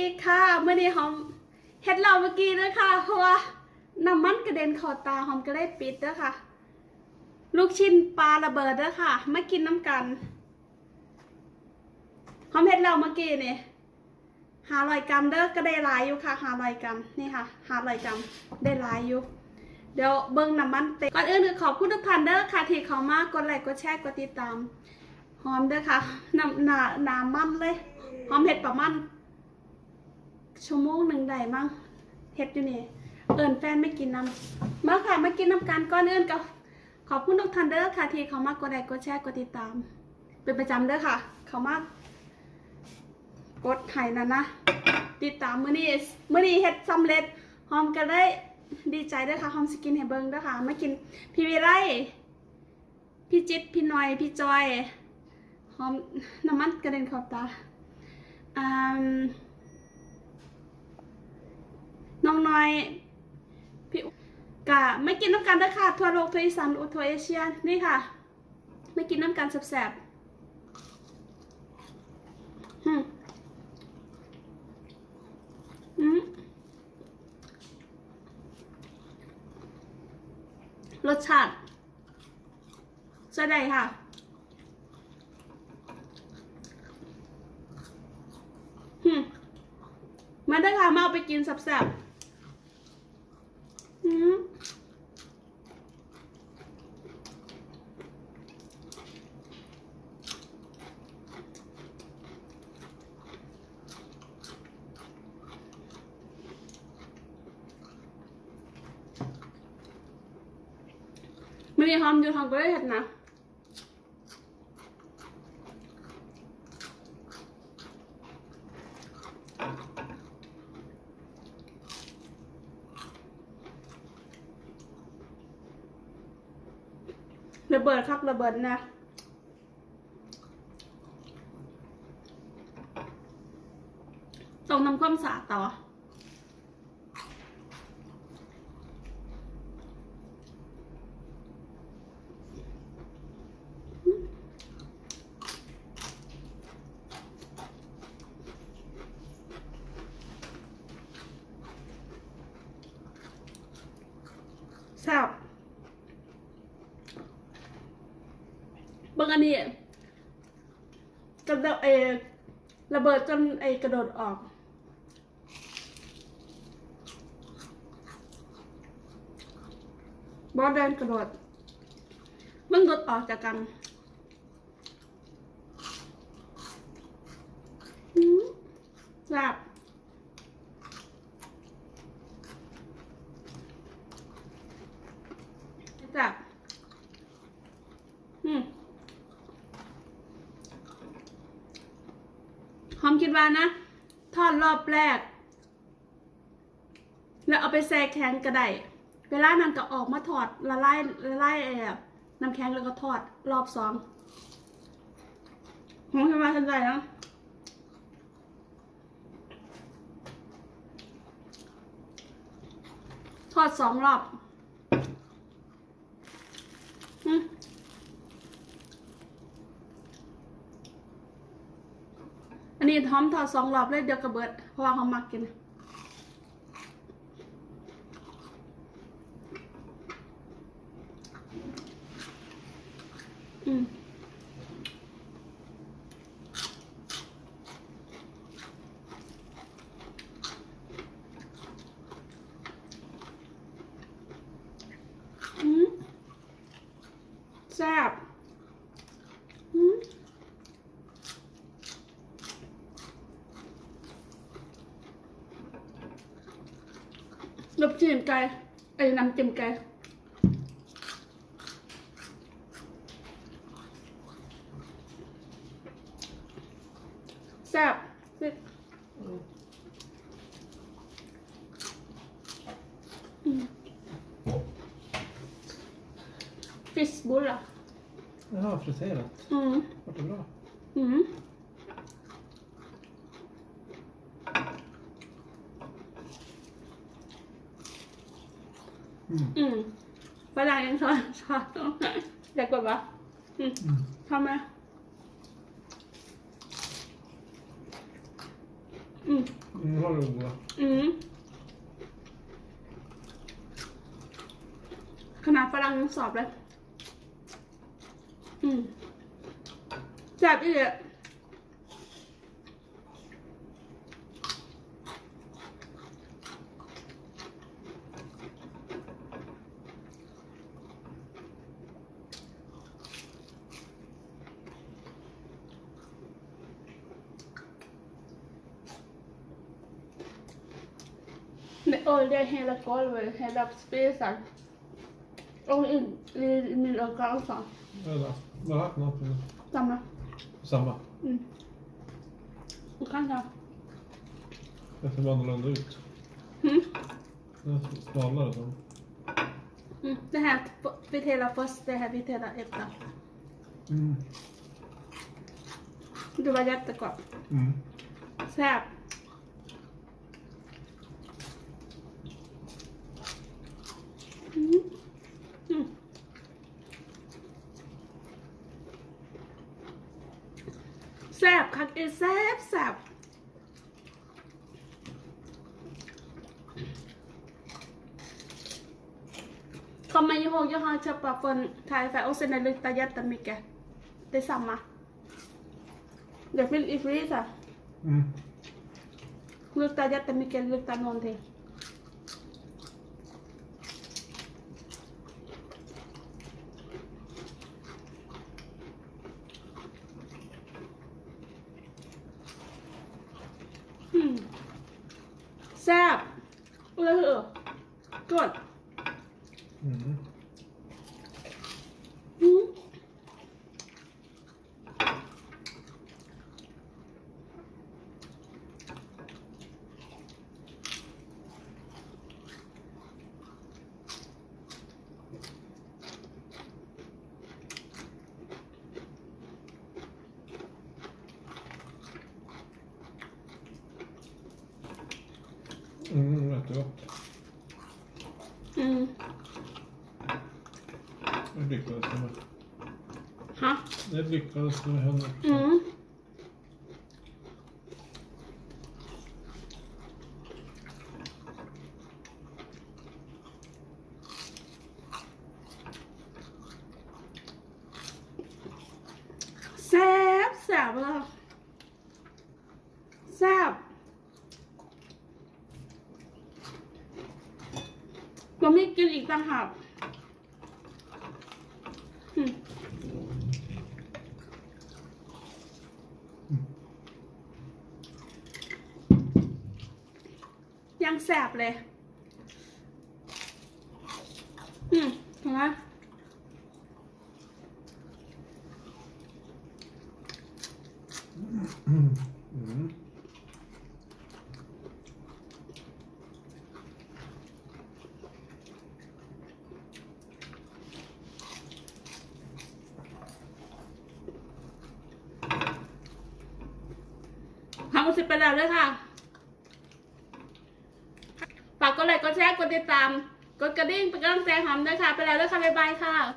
ดีค่ะเมื่อนี้หอมเฮ็ดเราเมื่อกี้ด้วยค่ะเพราะว่าน้ำมันกระเด็นเขอตาหอมก็เลยปิดเด้อค่ะลูกชิ้นปลาระเบิดเด้อค่ะมากินน้ำกันหอมเฮ็ดเราเมื่อกี้นี่หาร้อยกรัมเด้อก็ได้หลายอยู่ค่ะหาร้อยกรัมนี่ค่ะหาร้อยกรัมได้หลายอยู่เดี๋ยวเบิ้งน้ำมันเต็มก่อนอื่นคือขอบคุณทุกท่านเด้อค่ะที่เขามากดไลค์กดแชร์กดติดตามหอมเด้อค่ะน้ำหนาหนามันเลยหอมเห็ดประมาณ ชั่วโมงหนึ่งได้มั้งเห็ดอยู่นี่เอิญแฟนไม่กินน้ำมาค่ะมากินน้ำกันก่อนอื่นก็ขอบคุณทุกท่านเด้อค่ะที่เขามากดไลค์กดแชร์กดติดตาม เป็นประจำเด้อค่ะ เขามากกดไห้นั่นนะ ติดตามมื้อนี้มื้อนี้เฮ็ดสำเร็จหอมก็ได้ดีใจเด้อค่ะหอมสกินให้เบิ่งเด้อค่ะมากินพี่วิไลพี่จิตพี่หน่อย พี่จอยหอมน้ำมันกระเด็นขอบตาอืม น้องน้อยพี่กะไม่กินน้ำกันเด้ค่ะ ทัวโลกทัวอีสานทัวเอเชียนี่ค่ะ ไม่กินน้ำกันแสบๆอืมอืมรสชาติใช่ได้ค่ะมาได้ค่ะมาเอาไปกินแซ่บๆหืมมั นมีหอมอยู่ทางก็ได้เห็ดนะระเบิดครับระเบิดนะต้องนำความสะอาดต่อแซ่บ บางอันนี้กระโดดเอระเบิดจนไอกระโดดออก บอสเดินกระโดดมันหลุดออกจากกันอืมแซ่บแซ่บ อืม หอมคิดว่านะ ทอดรอบแรก แล้วเอาไปแช่แข็งก็ได้เวลานั้นก็ออกมาถอดละลายละลายเออน้ำแข็งแล้วก็ทอดรอบสองหอมคิดว่าทันใจนะทอดสองรอบ อืม อันนี้ หอมทอดสองรอบเลยเดี๋ยวกระเบิด เพราะว่าหอมมักกินอืม อืมแซ่บอืม ลูกชิ้นไก่ไอ้น้ำจิ้มไก่แซ่บฟิชบุลล่ะ Jaha, friterat. อืม Vart det bra? อืม Mm. อืมฝรั่งยังชอบชอบอยากกดปะอืม Mm. ทำไหมอืม Mm. har du Ola. อืมขนาดฝรั่งยังสอบเลย อืมแซ่บอีเลย Med olja hela golvet, hela spisen. Och in i min så. Eller, vad har haft något med Samma. Samma. Mm. Du kan ta. Det ser annorlunda ut. Mm. Den är smalare som. Mm. Det här vid hela först, det här vid hela efter. Mm. Det var jättegott. Mm. Säp. Mm. แซ่บคักเอแซ่บแซ่บคอมเมนต์ยี่ห้อยี่ห้อจะปะปนทายแฟโอเซนลึกตายัดตามิกแกได้สั่มมาเดี๋ยวฟิลอีฟรีสอ่ะ Mm. Lukta ya también que lukta no entiendo. แซ่บเลยเหรอกด อืม嗯 Mm, jättegott. อืม Det lyckades det med. ฮะ Det lyckades det med henne. อืมแซ่บแซ่บเลยแซ่บมัน ไม่กินอีกต่างหากยังแสบเลย อืมเห็นไหม สิบไปแล้วด้วยค่ะฝากกดไลค์กดแชร์กดติดตาม กดกระดิ่งเป็นกำลังใจหอมด้วยค่ะ ไปแล้วด้วยค่ะ บ๊ายบายค่ะ